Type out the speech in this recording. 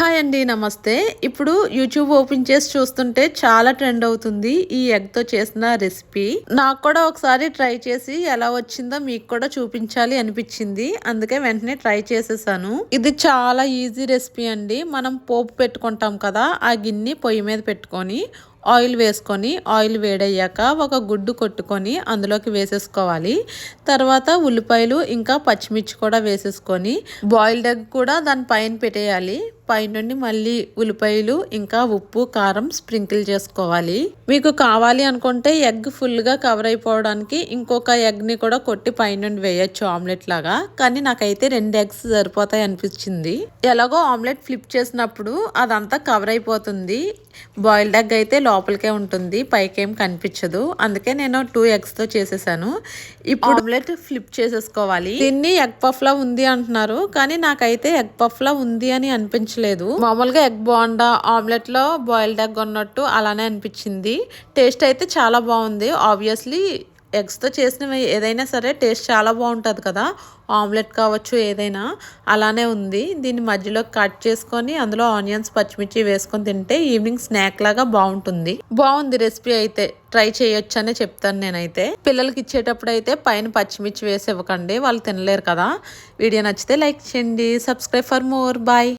Hi అండి నమస్తే. ఇప్పుడు యూట్యూబ్ ఓపెన్ చేసి చూస్తుంటే చాలా ట్రెండ్ అవుతుంది ఈ ఎగ్తో చేసిన రెసిపీ. నాకు కూడా ఒకసారి ట్రై చేసి ఎలా వచ్చిందో మీకు కూడా చూపించాలి అనిపించింది. అందుకే వెంటనే ట్రై చేసేసాను. ఇది చాలా ఈజీ రెసిపీ అండి. మనం పోపు పెట్టుకుంటాం కదా ఆ గిన్నె పొయ్యి మీద పెట్టుకొని ఆయిల్ వేసుకొని ఆయిల్ వేడయ్యాక ఒక గుడ్డు కొట్టుకొని అందులోకి వేసేసుకోవాలి. తర్వాత ఉల్లిపాయలు ఇంకా పచ్చిమిర్చి కూడా వేసేసుకొని బాయిల్డ్ ఎగ్ కూడా దాని పైన పెట్టేయాలి. పైనుండి మళ్ళీ ఉల్లిపాయలు ఇంకా ఉప్పు కారం స్ప్రింకిల్ చేసుకోవాలి. మీకు కావాలి అనుకుంటే ఎగ్ ఫుల్గా కవర్ అయిపోవడానికి ఇంకొక ఎగ్ని కూడా కొట్టి పైనుండి వేయచ్చు ఆమ్లెట్ లాగా. కానీ నాకైతే రెండు ఎగ్స్ సరిపోతాయి అనిపించింది. ఎలాగో ఆమ్లెట్ ఫ్లిప్ చేసినప్పుడు అదంతా కవర్ అయిపోతుంది. బాయిల్డ్ ఎగ్ అయితే లోపలికే ఉంటుంది పైకేం కనిపించదు. అందుకే నేను టూ ఎగ్స్తో చేసేసాను. ఇప్పుడు ఆమ్లెట్ ఫ్లిప్ చేసేసుకోవాలి. దీన్ని ఎగ్ పఫ్ లా ఉంది అంటున్నారు కానీ నాకైతే ఎగ్ పఫ్ లా ఉంది అని అనిపించలేదు. మామూలుగా ఎగ్ బాండా ఆమ్లెట్లో బాయిల్డ్ ఎగ్ ఉన్నట్టు అలానే అనిపించింది. టేస్ట్ అయితే చాలా బాగుంది. ఆబ్వియస్లీ ఎగ్స్తో చేసినవి ఏదైనా సరే టేస్ట్ చాలా బాగుంటుంది కదా. ఆమ్లెట్ కావచ్చు ఏదైనా అలానే ఉంది. దీన్ని మధ్యలో కట్ చేసుకొని అందులో ఆనియన్స్ పచ్చిమిర్చి వేసుకొని తింటే ఈవినింగ్ స్నాక్ లాగా బాగుంటుంది. బాగుంది రెసిపీ అయితే. ట్రై చేయొచ్చు అనే చెప్తాను నేనైతే. పిల్లలకి ఇచ్చేటప్పుడు అయితే పైన పచ్చిమిర్చి వేసి ఇవ్వకండి. వాళ్ళు తినలేరు కదా. వీడియో నచ్చితే లైక్ చేయండి. Subscribe for more. బాయ్.